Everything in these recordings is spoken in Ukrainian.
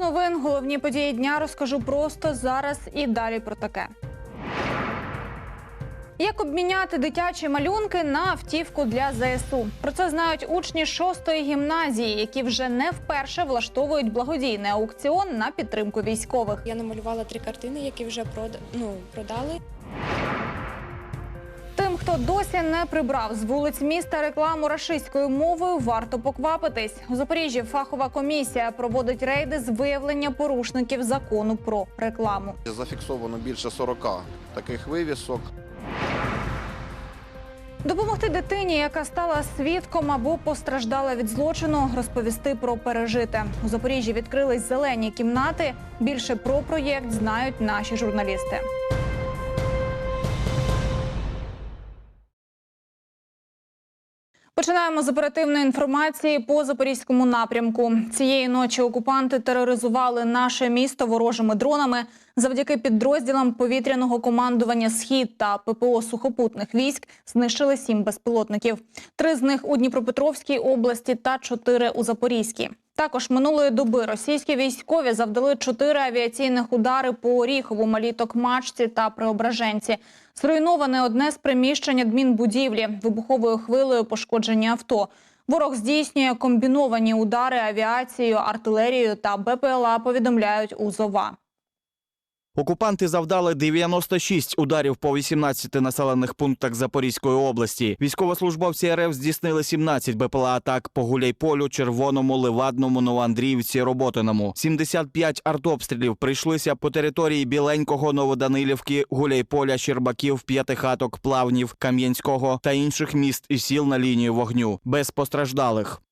Новин, головні події дня розкажу просто зараз і далі про таке. Як обміняти дитячі малюнки на автівку для ЗСУ? Про це знають учні шостої гімназії, які вже не вперше влаштовують благодійний аукціон на підтримку військових. Я намалювала три картини, які вже прода... ну, продали. Хто досі не прибрав з вулиць міста рекламу рашистською мовою, варто поквапитись. У Запоріжжі фахова комісія проводить рейди з виявлення порушників закону про рекламу. Зафіксовано більше 40 таких вивісок. Допомогти дитині, яка стала свідком або постраждала від злочину, розповісти про пережите. У Запоріжжі відкрились зелені кімнати. Більше про проєкт знають наші журналісти. Починаємо з оперативної інформації по запорізькому напрямку. Цієї ночі окупанти тероризували наше місто ворожими дронами. Завдяки підрозділам повітряного командування Схід та ППО сухопутних військ знищили сім безпілотників. Три з них у Дніпропетровській області та чотири у Запорізькій. Також минулої доби російські військові завдали чотири авіаційних удари по Оріхову, Малій Токмачці та Преображенці. Зруйноване одне з приміщень адмінбудівлі. Вибуховою хвилею пошкоджені авто. Ворог здійснює комбіновані удари авіацією, артилерією та БПЛА. Повідомляють у ЗОВА. Окупанти завдали 96 ударів по 18 населених пунктах Запорізької області. Військовослужбовці РФ здійснили 17 БПЛА атак по Гуляйполю, Червоному, Ливадному, Новоандріївці, Роботиному. 75 артобстрілів прийшлися по території Біленького, Новоданилівки, Гуляйполя, Щербаків, П'ятихаток, Плавнів, Кам'янського та інших міст і сіл на лінію вогню без постраждалих.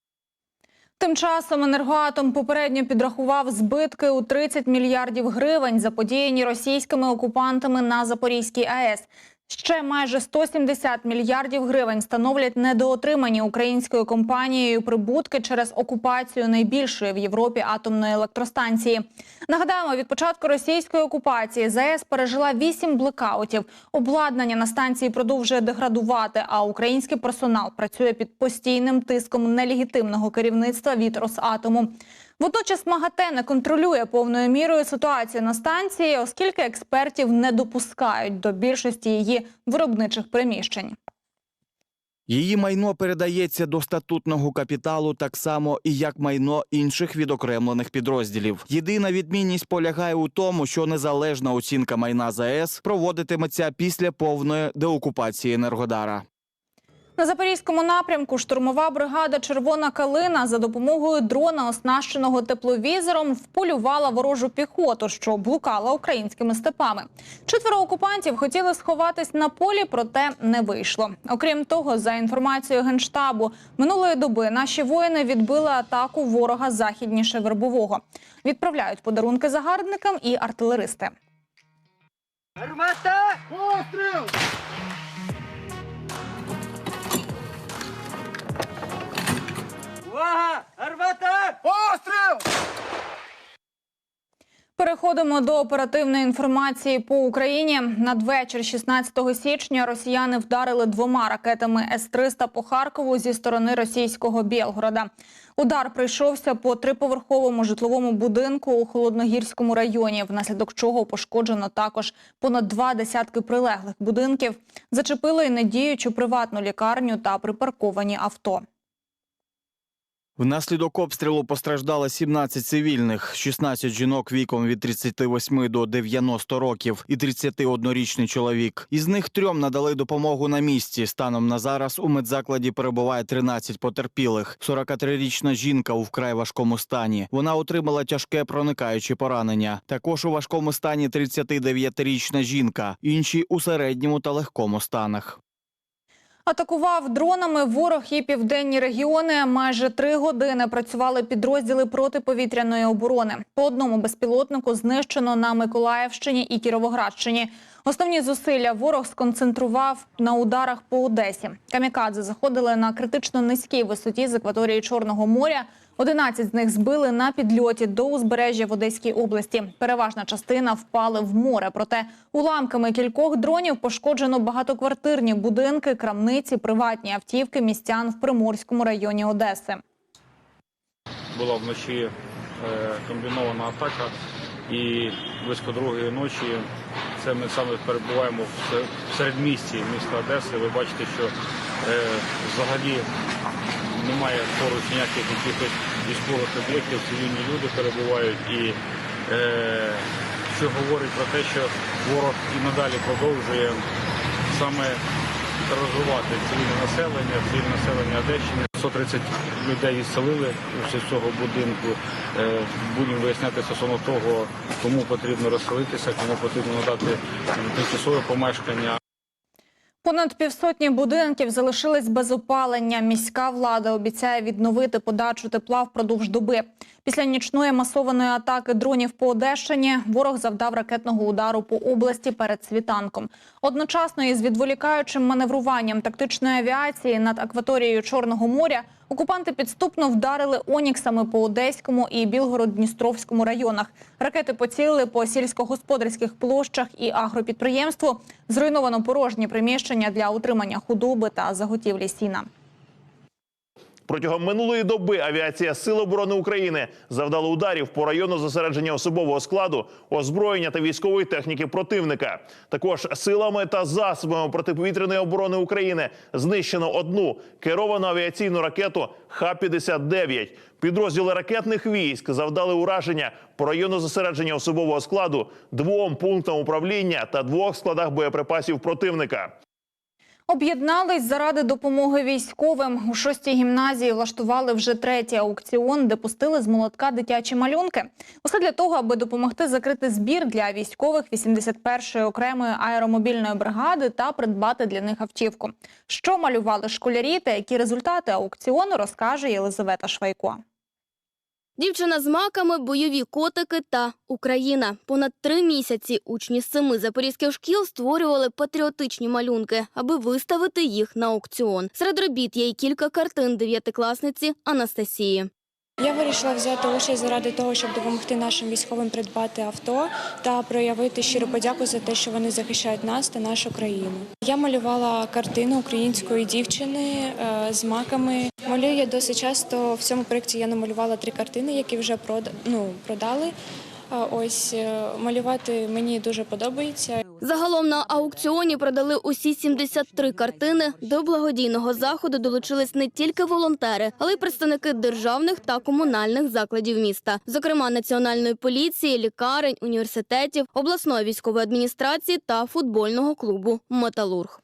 Тим часом енергоатом попередньо підрахував збитки у 30 мільярдів гривень, заподіяні російськими окупантами на Запорізькій АЕС. Ще майже 170 мільярдів гривень становлять недоотримані українською компанією прибутки через окупацію найбільшої в Європі атомної електростанції. Нагадаємо, від початку російської окупації ЗАЕС пережила вісім блекаутів. Обладнання на станції продовжує деградувати, а український персонал працює під постійним тиском нелегітимного керівництва від Росатому. Водночас МАГАТЕ не контролює повною мірою ситуацію на станції, оскільки експертів не допускають до більшості її виробничих приміщень. Її майно передається до статутного капіталу так само і як майно інших відокремлених підрозділів. Єдина відмінність полягає у тому, що незалежна оцінка майна ЗАЕС проводитиметься після повної деокупації Енергодара. На запорізькому напрямку штурмова бригада Червона калина за допомогою дрона, оснащеного тепловізором, вполювала ворожу піхоту, що блукала українськими степами. Четверо окупантів хотіли сховатись на полі, проте не вийшло. Окрім того, за інформацією генштабу, минулої доби наші воїни відбили атаку ворога західніше вербового. Відправляють подарунки загарбникам і артилеристи. Гармата! Постріл! Переходимо до оперативної інформації по Україні. Надвечір 16 січня росіяни вдарили двома ракетами С-300 по Харкову зі сторони російського Білгорода. Удар прийшовся по триповерховому житловому будинку у Холодногірському районі, внаслідок чого пошкоджено також понад два десятки прилеглих будинків. Зачепили й недіючу приватну лікарню та припарковані авто. Внаслідок обстрілу постраждало 17 цивільних, 16 жінок віком від 38 до 90 років і 31-річний чоловік. Із них трьом надали допомогу на місці. Станом на зараз у медзакладі перебуває 13 потерпілих. 43-річна жінка у вкрай важкому стані. Вона отримала тяжке проникаюче поранення. Також у важкому стані 39-річна жінка. Інші у середньому та легкому станах. Атакував дронами ворог і південні регіони. Майже три години працювали підрозділи протиповітряної оборони. По одному безпілотнику знищено на Миколаївщині і Кіровоградщині. Основні зусилля ворог сконцентрував на ударах по Одесі. Камікадзе заходили на критично низькій висоті з акваторії Чорного моря. 11 з них збили на підльоті до узбережжя в Одеській області. Переважна частина впали в море. Проте уламками кількох дронів пошкоджено багатоквартирні будинки, крамниці, приватні автівки містян в Приморському районі Одеси. була вночі е, комбінована атака. І близько другої ночі це ми саме перебуваємо в середмісті міста Одеси. Ви бачите, що е, взагалі немає поруч ніяких якихось військових об'єктів, цивільні люди перебувають і е, що говорить про те, що ворог і надалі продовжує саме тероризувати цивільне населення, цивільне населення Одещини. 130 людей відселили з цього будинку. Е, Будемо виясняти стосовно того, кому потрібно розселитися, кому потрібно надати тимчасове помешкання. Понад півсотні будинків залишились без опалення. Міська влада обіцяє відновити подачу тепла впродовж доби. Після нічної масованої атаки дронів по Одещині ворог завдав ракетного удару по області перед світанком. Одночасно із відволікаючим маневруванням тактичної авіації над акваторією Чорного моря окупанти підступно вдарили оніксами по Одеському і Білгород-Дністровському районах. Ракети поцілили по сільськогосподарських площах і агропідприємству. Зруйновано порожні приміщення для утримання худоби та заготівлі сіна. Протягом минулої доби авіація Сил оборони України завдала ударів по району зосередження особового складу, озброєння та військової техніки противника. Також силами та засобами протиповітряної оборони України знищено одну керовану авіаційну ракету Х-59. Підрозділи ракетних військ завдали ураження по району зосередження особового складу, двом пунктам управління та двох складах боєприпасів противника. Об'єднались заради допомоги військовим. У шостій гімназії влаштували вже третій аукціон, де пустили з молотка дитячі малюнки. Усе для того, аби допомогти закрити збір для військових 81-ї окремої аеромобільної бригади та придбати для них автівку. Що малювали школярі та які результати аукціону розкаже Єлизавета Швайко. Дівчина з маками, бойові котики та Україна. Понад три місяці учні семи запорізьких шкіл створювали патріотичні малюнки, аби виставити їх на аукціон. Серед робіт є й кілька картин дев'ятикласниці Анастасії. Я вирішила взяти участь заради того, щоб допомогти нашим військовим придбати авто та проявити щиру подяку за те, що вони захищають нас та нашу країну. Я малювала картину української дівчини е, з маками. Малюю я досить часто. В цьому проєкті я намалювала три картини, які вже ну, продали. Ось е, малювати мені дуже подобається. Загалом на аукціоні продали усі 73 картини. До благодійного заходу долучились не тільки волонтери, але й представники державних та комунальних закладів міста, зокрема національної поліції, лікарень, університетів, обласної військової адміністрації та футбольного клубу Металург.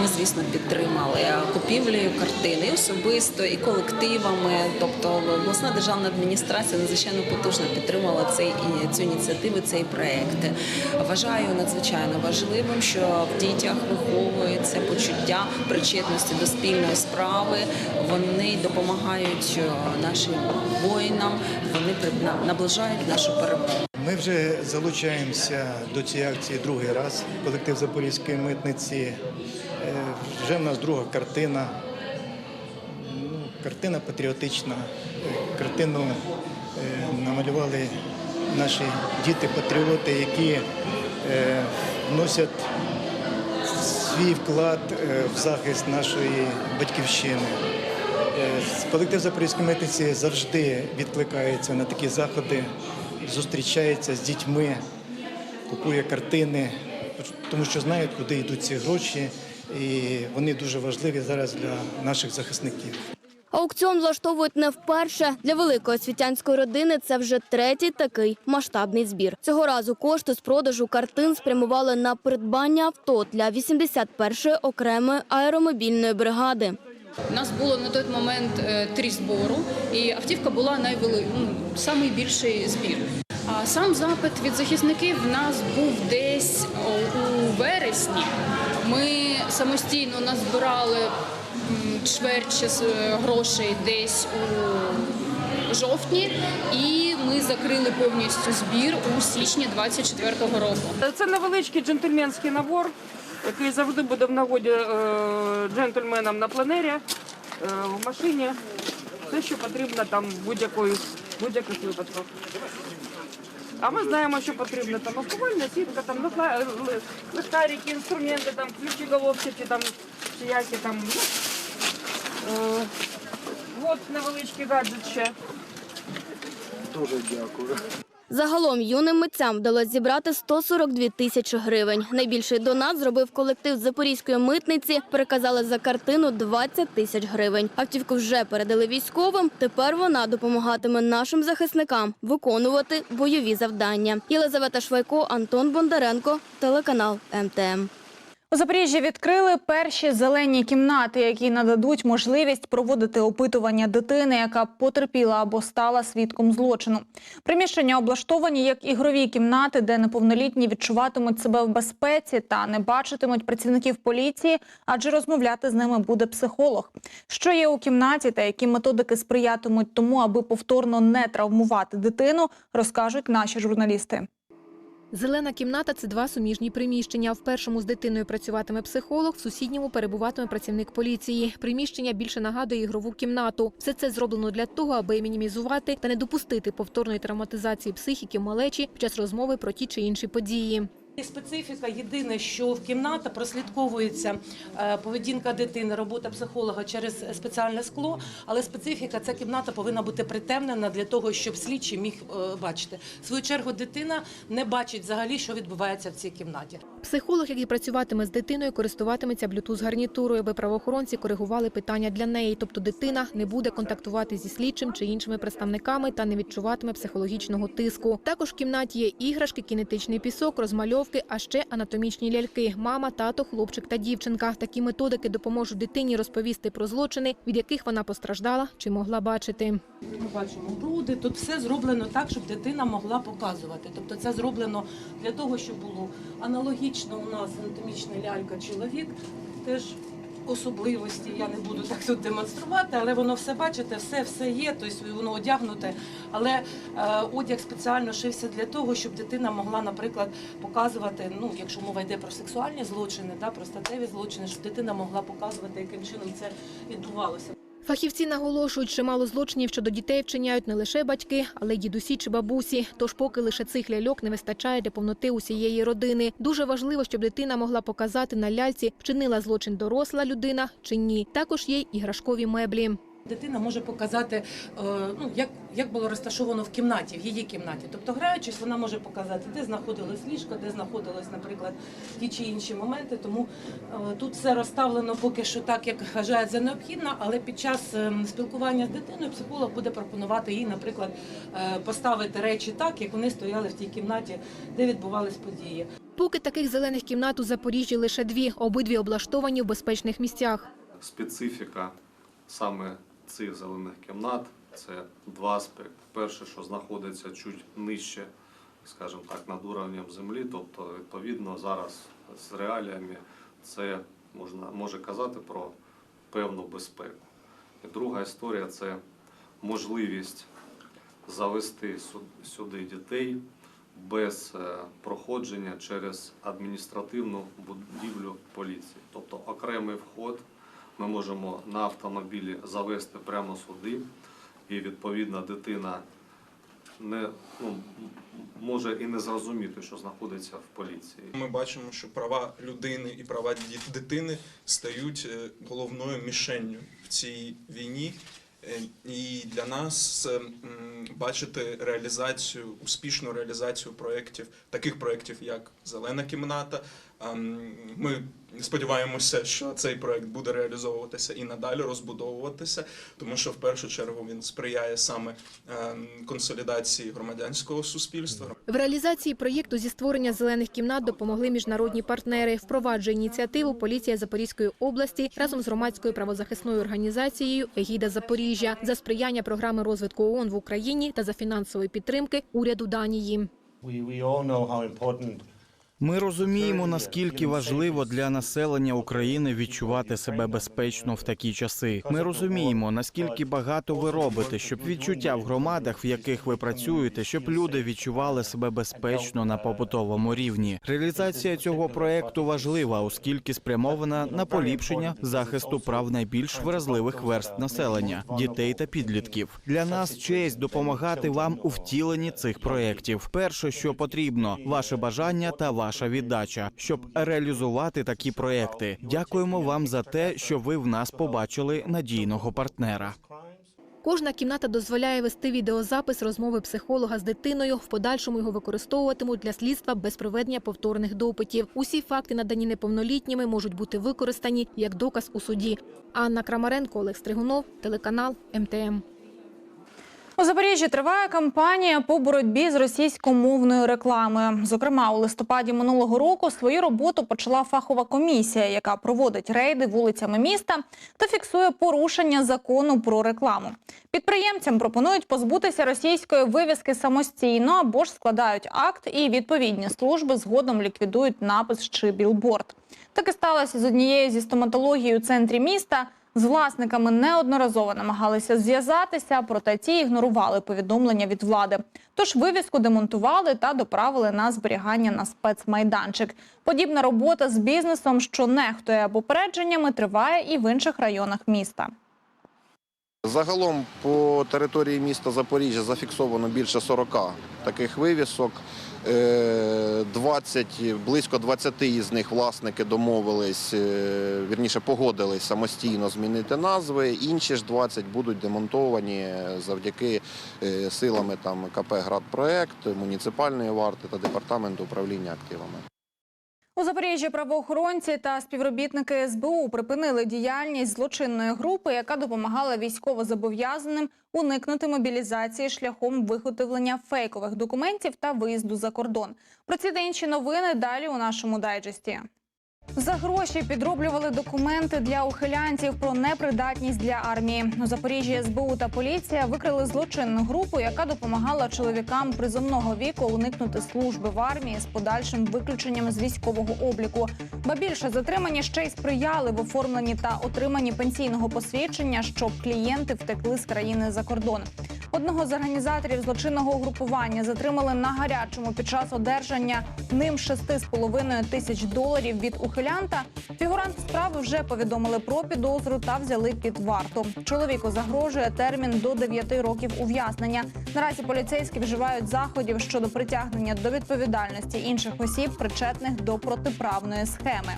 Ми, звісно, підтримали купівлею картини особисто, і колективами. Тобто обласна державна адміністрація надзвичайно потужно підтримала цей цю ініціативу, цей проект. Вважаю надзвичайно важливим, що в дітях виховується почуття причетності до спільної справи. Вони допомагають е, нашим воїнам, вони наближають нашу перемогу. Ми вже залучаємося до цієї акції другий раз. Колектив Запорізької митниці. Вже в нас друга картина. Ну, картина патріотична. Картину е, намалювали наші діти-патріоти, які е, вносять свій вклад е, в захист нашої батьківщини. Колектив Запорізької митниці завжди відкликається на такі заходи, зустрічається з дітьми, купує картини, тому що знають, куди йдуть ці гроші, і вони дуже важливі зараз для наших захисників. Аукціон влаштовують не вперше. Для великої освітянської родини це вже третій такий масштабний збір. Цього разу кошти з продажу картин спрямували на придбання авто для 81-ї окремої аеромобільної бригади. У нас було на той момент е, три збору, і автівка була найвели... ну, самий збір. А сам запит від захисників в нас був десь у вересні. Ми самостійно назбирали чверть е, грошей десь у жовтні, і ми закрили повністю збір у січні 24-го року. Це невеличкий джентльменський набор, який завжди буде в нагоді е, джентльменам на пленері, е, в машині. Все, що потрібно там будь-якої будь-яких випадках. А ми знаємо, що потрібно там алкогольна сітка, там лихтарики, інструменти, там ключі головчики, там всіякі там. Ну, е, от невеличкий гаджет ще. Дуже дякую. Загалом юним митцям вдалося зібрати 142 тисячі гривень. Найбільший донат зробив колектив Запорізької митниці. Переказали за картину 20 тисяч гривень. Автівку вже передали військовим. Тепер вона допомагатиме нашим захисникам виконувати бойові завдання. Єлизавета Швайко, Антон Бондаренко, телеканал МТМ. У Запоріжжі відкрили перші зелені кімнати, які нададуть можливість проводити опитування дитини, яка потерпіла або стала свідком злочину. Приміщення облаштовані як ігрові кімнати, де неповнолітні відчуватимуть себе в безпеці та не бачитимуть працівників поліції, адже розмовляти з ними буде психолог. Що є у кімнаті та які методики сприятимуть тому, аби повторно не травмувати дитину, розкажуть наші журналісти. Зелена кімната це два суміжні приміщення. В першому з дитиною працюватиме психолог, в сусідньому перебуватиме працівник поліції. Приміщення більше нагадує ігрову кімнату. Все це зроблено для того, аби мінімізувати та не допустити повторної травматизації психіки малечі під час розмови про ті чи інші події. І Специфіка єдине, що в кімната прослідковується е, поведінка дитини, робота психолога через спеціальне скло. Але специфіка ця кімната повинна бути притемнена для того, щоб слідчий міг е, бачити. В свою чергу дитина не бачить взагалі, що відбувається в цій кімнаті. Психолог, який працюватиме з дитиною, користуватиметься блютуз гарнітурою, аби правоохоронці коригували питання для неї. Тобто дитина не буде контактувати зі слідчим чи іншими представниками та не відчуватиме психологічного тиску. Також в кімнаті є іграшки, кінетичний пісок, розмальовки, а ще анатомічні ляльки. Мама, тато, хлопчик та дівчинка. Такі методики допоможуть дитині розповісти про злочини, від яких вона постраждала чи могла бачити. Ми бачимо груди. Тут все зроблено так, щоб дитина могла показувати. Тобто це зроблено для того, щоб було аналогічно у нас анатомічна лялька чоловік. Теж особливості я не буду так тут демонструвати, але воно все бачите, все все є, тобто воно одягнуте. Але е, одяг спеціально шився для того, щоб дитина могла, наприклад, показувати, ну якщо мова йде про сексуальні злочини, да, про статеві злочини, щоб дитина могла показувати, яким чином це відбувалося. Фахівці наголошують, чимало злочинів щодо дітей вчиняють не лише батьки, але й дідусі чи бабусі. Тож, поки лише цих ляльок не вистачає для повноти усієї родини. Дуже важливо, щоб дитина могла показати на ляльці, вчинила злочин доросла людина чи ні. Також є й іграшкові меблі. Дитина може показати, е, ну як, як було розташовано в кімнаті, в її кімнаті. Тобто, граючись, вона може показати, де знаходилось ліжко, де знаходилось, наприклад, ті чи інші моменти. Тому е, тут все розставлено поки що так, як вважають за необхідно, але під час е, спілкування з дитиною психолог буде пропонувати їй, наприклад, е, поставити речі так, як вони стояли в тій кімнаті, де відбувались події. Поки таких зелених кімнат у Запоріжжі лише дві, обидві облаштовані в безпечних місцях. специфіка саме цих зелених кімнат це два аспекти. Перше, що знаходиться чуть нижче, скажімо так, над уровнем землі, тобто, відповідно, зараз з реаліями це можна може казати про певну безпеку. І друга історія це можливість завести сюди дітей без е, проходження через адміністративну будівлю поліції, тобто окремий вход ми можемо на автомобілі завести прямо сюди, і відповідно дитина не ну, може і не зрозуміти, що знаходиться в поліції. Ми бачимо, що права людини і права дитини стають е, головною мішенню в цій війні. Е, І для нас е, бачити реалізацію, успішну реалізацію проєктів, таких проєктів, як Зелена кімната. Ем, Ми сподіваємося, що цей проєкт буде реалізовуватися і надалі розбудовуватися, тому що в першу чергу він сприяє саме ем, консолідації громадянського суспільства, В реалізації проєкту зі створення зелених кімнат допомогли міжнародні партнери. Впроваджує ініціативу поліція Запорізької області разом з громадською правозахисною організацією Егіда Запоріжжя за сприяння програми розвитку ООН в Україні та за фінансової підтримки уряду Данії. Ми розуміємо, наскільки важливо для населення України відчувати себе безпечно в такі часи. Ми розуміємо, наскільки багато ви робите, щоб відчуття в громадах, в яких ви працюєте, щоб люди відчували себе безпечно на побутовому рівні. Реалізація цього проекту важлива, оскільки спрямована на поліпшення захисту прав найбільш вразливих верст населення дітей та підлітків. Для нас честь допомагати вам у втіленні цих проєктів. Перше, що потрібно, ваше бажання та ваша віддача, щоб реалізувати такі проекти. Дякуємо вам за те, що ви в нас побачили надійного партнера. Кожна кімната дозволяє вести відеозапис розмови психолога з дитиною. В подальшому його використовуватимуть для слідства без проведення повторних допитів. Усі факти, надані неповнолітніми, можуть бути використані як доказ у суді. Анна Крамаренко, Олег Стригунов, телеканал МТМ. У Запоріжжі триває кампанія по боротьбі з російськомовною рекламою. Зокрема, у листопаді минулого року свою роботу почала фахова комісія, яка проводить рейди вулицями міста та фіксує порушення закону про рекламу. Підприємцям пропонують позбутися російської вивіски самостійно або ж складають акт, і відповідні служби згодом ліквідують напис чи білборд. Так і сталося з однією зі стоматології у центрі міста. З власниками неодноразово намагалися зв'язатися, проте ті ігнорували повідомлення від влади. Тож вивіску демонтували та доправили на зберігання на спецмайданчик. Подібна робота з бізнесом, що нехтує попередженнями, триває і в інших районах міста. Загалом по території міста Запоріжжя зафіксовано більше 40 таких вивісок. Е, 20, близько 20 із них власники домовились, е, вірніше погодились самостійно змінити назви. Інші ж 20 будуть демонтовані завдяки е, силами там КП «Градпроект», муніципальної варти та департаменту управління активами. У Запоріжжі правоохоронці та співробітники СБУ припинили діяльність злочинної групи, яка допомагала військовозобов'язаним уникнути мобілізації шляхом виготовлення фейкових документів та виїзду за кордон. Про ці та інші новини далі у нашому дайджесті. За гроші підроблювали документи для ухилянців про непридатність для армії. У Запоріжжі СБУ та поліція викрили злочинну групу, яка допомагала чоловікам призовного віку уникнути служби в армії з подальшим виключенням з військового обліку. Ба більше затримані ще й сприяли в оформленні та отриманні пенсійного посвідчення, щоб клієнти втекли з країни за кордон. Одного з організаторів злочинного угрупування затримали на гарячому під час одержання ним 6,5 тисяч доларів від ухилянта. Фігурант справи вже повідомили про підозру та взяли під варту. Чоловіку загрожує термін до 9 років ув'язнення. Наразі поліцейські вживають заходів щодо притягнення до відповідальності інших осіб, причетних до протиправної схеми.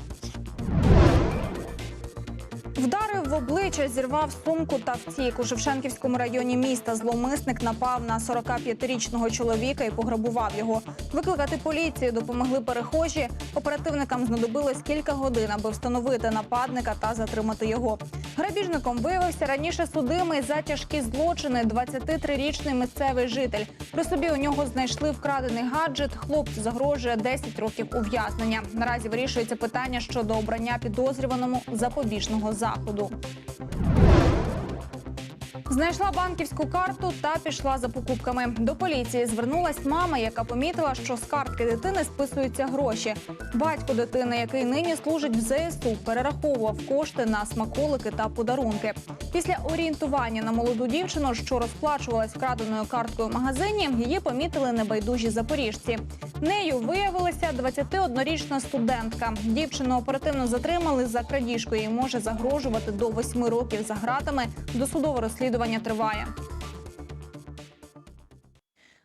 Вдарив в обличчя, зірвав сумку та втік. У Шевченківському районі міста зловмисник напав на 45-річного чоловіка і пограбував його. Викликати поліцію допомогли перехожі. Оперативникам знадобилось кілька годин, аби встановити нападника та затримати його. Грабіжником виявився раніше судимий за тяжкі злочини 23-річний місцевий житель. При собі у нього знайшли вкрадений гаджет. Хлопцю загрожує 10 років ув'язнення. Наразі вирішується питання щодо обрання підозрюваному запобіжного заходу. Знайшла банківську карту та пішла за покупками. До поліції звернулась мама, яка помітила, що з картки дитини списуються гроші. Батько дитини, який нині служить в ЗСУ, перераховував кошти на смаколики та подарунки. Після орієнтування на молоду дівчину, що розплачувалась вкраденою карткою в магазині, її помітили небайдужі запоріжці. Нею виявилася 21-річна студентка. Дівчину оперативно затримали за крадіжку. Їй може загрожувати до 8 років за ґратами. Досудове розслідування триває.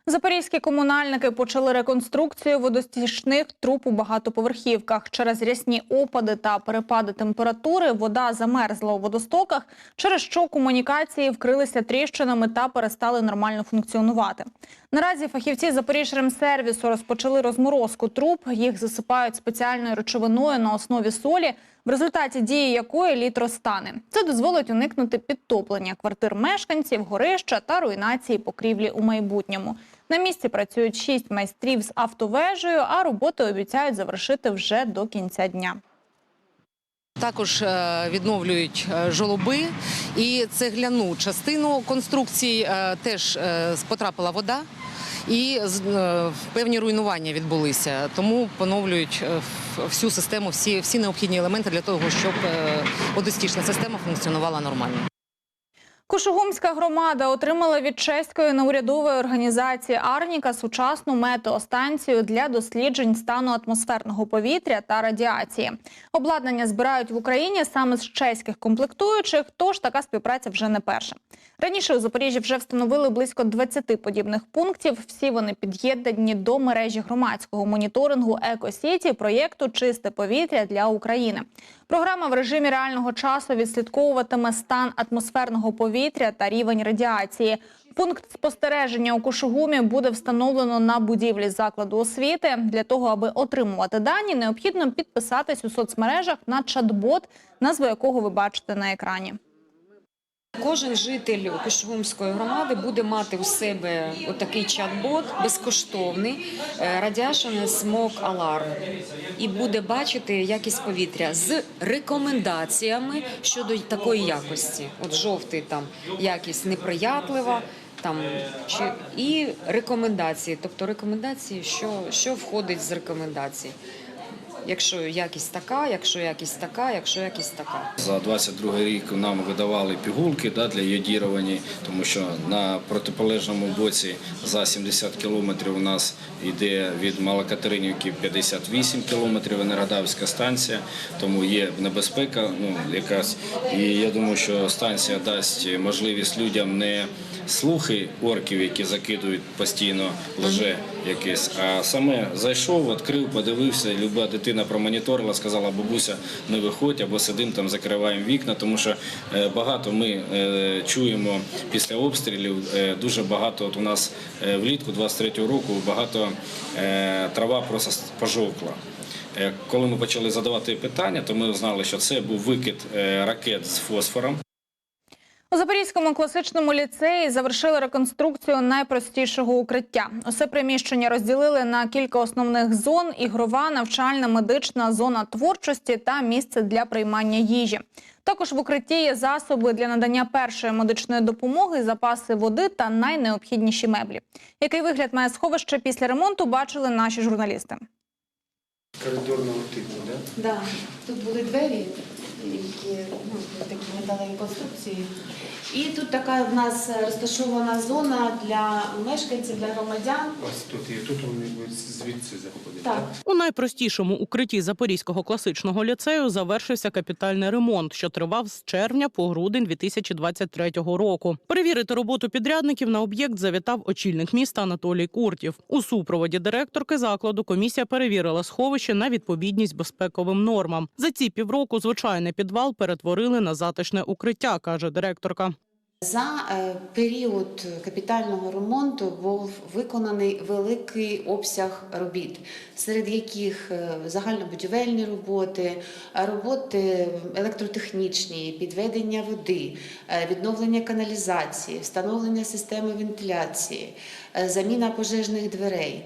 Запорізькі комунальники почали реконструкцію водостічних труб у багатоповерхівках. Через рясні опади та перепади температури вода замерзла у водостоках, через що комунікації вкрилися тріщинами та перестали нормально функціонувати. Наразі фахівці Запоріжремсервісу розпочали розморозку труб. Їх засипають спеціальною речовиною на основі солі, в результаті дії якої лід розтане. Це дозволить уникнути підтоплення квартир мешканців, горища та руйнації покрівлі у майбутньому. На місці працюють шість майстрів з автовежею, а роботи обіцяють завершити вже до кінця дня. Також е, відновлюють е, жолоби і цегляну частину конструкцій е, теж потрапила вода. І е, певні руйнування відбулися, тому поновлюють е, всю систему, всі, всі необхідні елементи для того, щоб е, водостічна система функціонувала нормально. Кушугумська громада отримала від чеської неурядової організації Арніка сучасну метеостанцію для досліджень стану атмосферного повітря та радіації. Обладнання збирають в Україні саме з чеських комплектуючих, тож така співпраця вже не перша. Раніше у Запоріжжі вже встановили близько 20 подібних пунктів. Всі вони під'єднані до мережі громадського моніторингу Екосіті проєкту Чисте повітря для України. Програма в режимі реального часу відслідковуватиме стан атмосферного повітря та рівень радіації. Пункт спостереження у Кушугумі буде встановлено на будівлі закладу освіти. Для того, аби отримувати дані, необхідно підписатись у соцмережах на чат-бот, назву якого ви бачите на екрані. Кожен житель Кишгумської громади буде мати у себе отакий чат-бот безкоштовний е, Radiation Smoke Alarm і буде бачити якість повітря з рекомендаціями щодо такої якості. От жовтий там якість неприятлива. Там чи і рекомендації, тобто рекомендації, що, що входить з рекомендацій. Якщо якість така, якщо якість така, якщо якість така. За 22 рік нам видавали пігулки да, для йодірування, тому що на протиполежному боці за 70 кілометрів у нас йде від Малокатеринівки 58 кілометрів Енергодавська станція, тому є небезпека ну, якась. І я думаю, що станція дасть можливість людям не слухи орків, які закидують постійно лже якесь, а саме зайшов, відкрив, подивився, люба дитина промоніторила, сказала, бабуся, не виходь, або сидимо там, закриваємо вікна, тому що е, багато ми е, чуємо після обстрілів, е, дуже багато от у нас влітку 23-го року багато трава просто пожовкла. Коли ми почали задавати питання, то ми знали, що це був викид ракет з фосфором. У Запорізькому класичному ліцеї завершили реконструкцію найпростішого укриття. Усе приміщення розділили на кілька основних зон: ігрова, навчальна, медична, зона творчості та місце для приймання їжі. Також в укритті є засоби для надання першої медичної допомоги, запаси води та найнеобхідніші меблі. Який вигляд має сховище після ремонту, бачили наші журналісти. коридорного типу, да? Да, тут були двері, які ну, такі металеві конструкції. І тут така в нас розташована зона для мешканців, для громадян. Ось тут і тут вони звідси заходити. Так. У найпростішому укритті Запорізького класичного ліцею завершився капітальний ремонт, що тривав з червня по грудень 2023 року. Перевірити роботу підрядників на об'єкт завітав очільник міста Анатолій Куртів. У супроводі директорки закладу комісія перевірила сховище на відповідність безпековим нормам. За ці півроку звичайний підвал перетворили на затишне укриття, каже директорка. За е, період капітального ремонту був виконаний великий обсяг робіт, серед яких е, загальнобудівельні роботи, роботи електротехнічні, підведення води, е, відновлення каналізації, встановлення системи вентиляції, заміна пожежних дверей.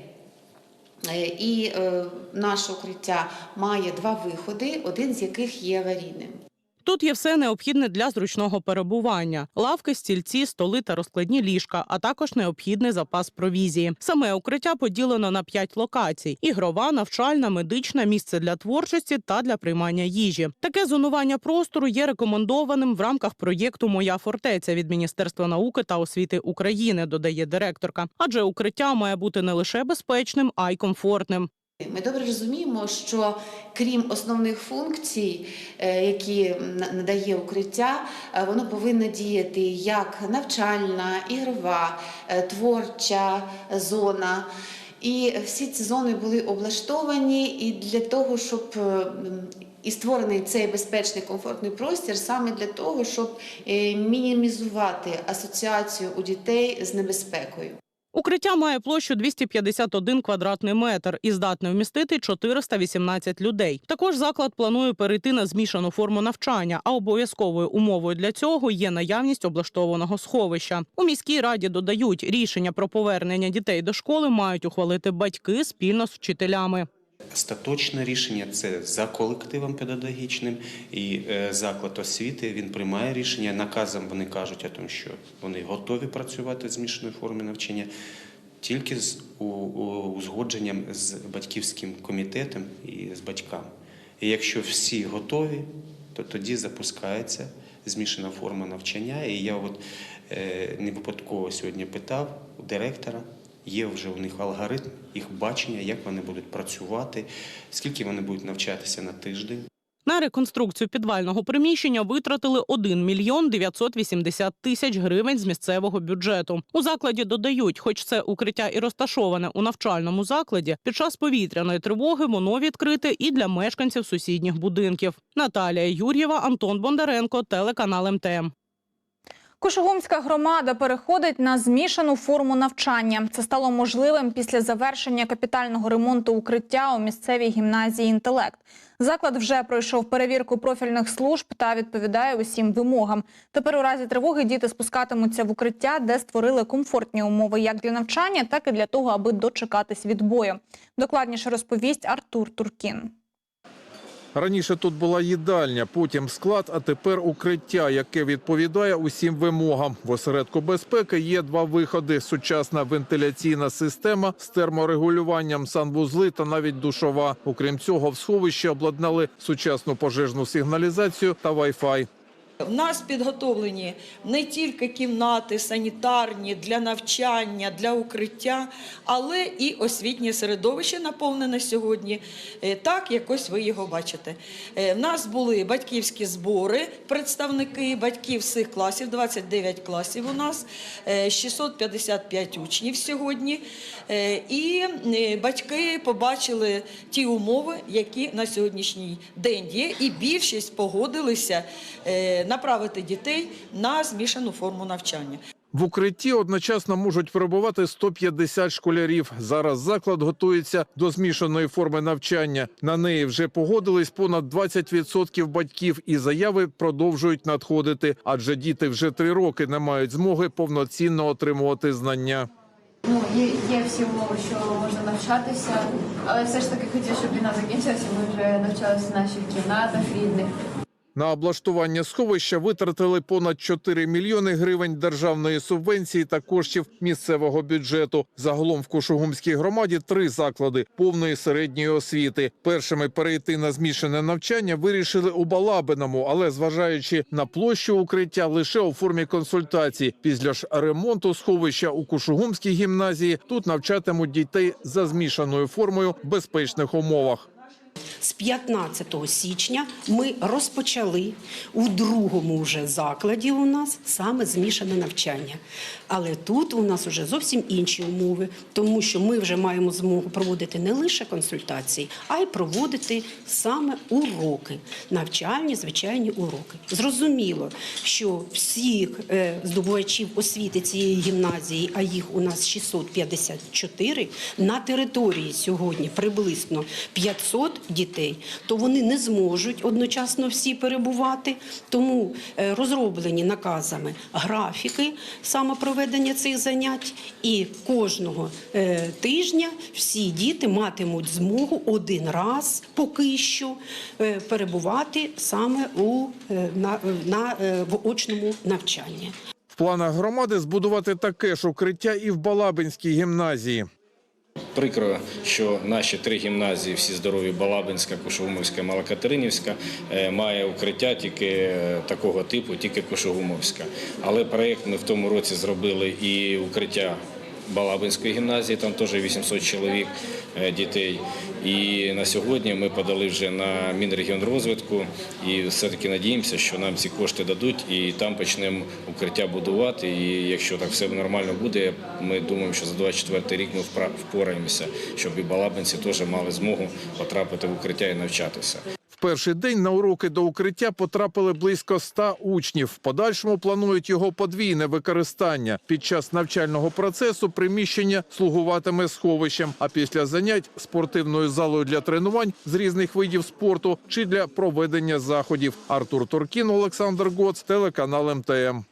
Е, І е, наше укриття має два виходи, один з яких є аварійним. Тут є все необхідне для зручного перебування: лавки, стільці, столи та розкладні ліжка, а також необхідний запас провізії. Саме укриття поділено на п'ять локацій: ігрова, навчальна, медична, місце для творчості та для приймання їжі. Таке зонування простору є рекомендованим в рамках проєкту Моя фортеця від Міністерства науки та освіти України, додає директорка. Адже укриття має бути не лише безпечним, а й комфортним. Ми добре розуміємо, що крім основних функцій, е, які надає укриття, е, воно повинно діяти як навчальна, ігрова, е, творча зона. І всі ці зони були облаштовані і для того, щоб і створений цей безпечний комфортний простір саме для того, щоб мінімізувати асоціацію у дітей з небезпекою. Укриття має площу 251 квадратний метр і здатне вмістити 418 людей. Також заклад планує перейти на змішану форму навчання, а обов'язковою умовою для цього є наявність облаштованого сховища. У міській раді додають, рішення про повернення дітей до школи мають ухвалити батьки спільно з вчителями. Остаточне рішення це за колективом педагогічним і е, заклад освіти він приймає рішення. Наказом вони кажуть тому, що вони готові працювати в змішаній формі навчання. Тільки з узгодженням з батьківським комітетом і з батьками. І якщо всі готові, то тоді запускається змішана форма навчання. І я от е, не випадково сьогодні питав у директора, є вже у них алгоритм, їх бачення, як вони будуть працювати, скільки вони будуть навчатися на тиждень. На реконструкцію підвального приміщення витратили 1 мільйон 980 тисяч гривень з місцевого бюджету. У закладі додають, хоч це укриття і розташоване у навчальному закладі, під час повітряної тривоги воно відкрите і для мешканців сусідніх будинків. Наталія Юр'єва, Антон Бондаренко, телеканал МТМ. Кушугумська громада переходить на змішану форму навчання. Це стало можливим після завершення капітального ремонту укриття у місцевій гімназії «Інтелект». Заклад вже пройшов перевірку профільних служб та відповідає усім вимогам. Тепер у разі тривоги діти спускатимуться в укриття, де створили комфортні умови як для навчання, так і для того, аби дочекатись відбою. Докладніше розповість Артур Туркін. Раніше тут була їдальня, потім склад, а тепер укриття, яке відповідає усім вимогам. В осередку безпеки є два виходи: сучасна вентиляційна система з терморегулюванням, санвузли та навіть душова. Окрім цього, в сховищі обладнали сучасну пожежну сигналізацію та Wi-Fi. В нас підготовлені не тільки кімнати санітарні для навчання, для укриття, але і освітнє середовище наповнене сьогодні, е, так як ось ви його бачите. Е, В нас були батьківські збори, представники батьків всіх класів, 29 класів у нас, е, 655 учнів сьогодні. Е, І е, батьки побачили ті умови, які на сьогоднішній день є, і більшість погодилися е, направити дітей на змішану форму навчання. В укритті одночасно можуть перебувати 150 школярів. Зараз заклад готується до змішаної форми навчання. На неї вже погодились понад 20% батьків, і заяви продовжують надходити, адже діти вже три роки не мають змоги повноцінно отримувати знання. Ну, є, є всі умови, що можна навчатися, але все ж таки хотів, щоб війна закінчилася, ми вже навчалися в наших кімнатах рідних. На облаштування сховища витратили понад 4 мільйони гривень державної субвенції та коштів місцевого бюджету. Загалом в Кушугумській громаді три заклади повної середньої освіти. Першими перейти на змішане навчання вирішили у Балабиному, але зважаючи на площу укриття лише у формі консультацій. Після ж ремонту сховища у Кушугумській гімназії тут навчатимуть дітей за змішаною формою в безпечних умовах. З 15 січня ми розпочали у другому вже закладі у нас саме змішане навчання. Але тут у нас вже зовсім інші умови, тому що ми вже маємо змогу проводити не лише консультації, а й проводити саме уроки, навчальні звичайні уроки. Зрозуміло, що всіх е, здобувачів освіти цієї гімназії, а їх у нас 654, на території сьогодні приблизно 500 дітей, то вони не зможуть одночасно всі перебувати. Тому е, розроблені наказами графіки саме проведення цих занять, і кожного е, тижня всі діти матимуть змогу один раз поки що е, перебувати саме у е, на, на е, в очному навчанні. В планах громади збудувати таке ж укриття і в Балабинській гімназії. Прикро, що наші три гімназії, всі здорові Балабинська, Кошовумовська, Малокатеринівська, е, має укриття тільки е, такого типу, тільки Кушугумовська. Але проєкт ми в тому році зробили і укриття Балабинської гімназії, там теж 800 чоловік е, дітей. І на сьогодні ми подали вже на Мінрегіонрозвитку і все-таки надіємося, що нам ці кошти дадуть і там почнемо укриття будувати. І якщо так все нормально буде, ми думаємо, що за 24 рік ми впораємося, щоб і балабинці теж мали змогу потрапити в укриття і навчатися. Перший день на уроки до укриття потрапили близько 100 учнів. В подальшому планують його подвійне використання. Під час навчального процесу приміщення слугуватиме сховищем, а після занять спортивною залою для тренувань з різних видів спорту чи для проведення заходів. Артур Туркін, Олександр Гоц, телеканал МТМ.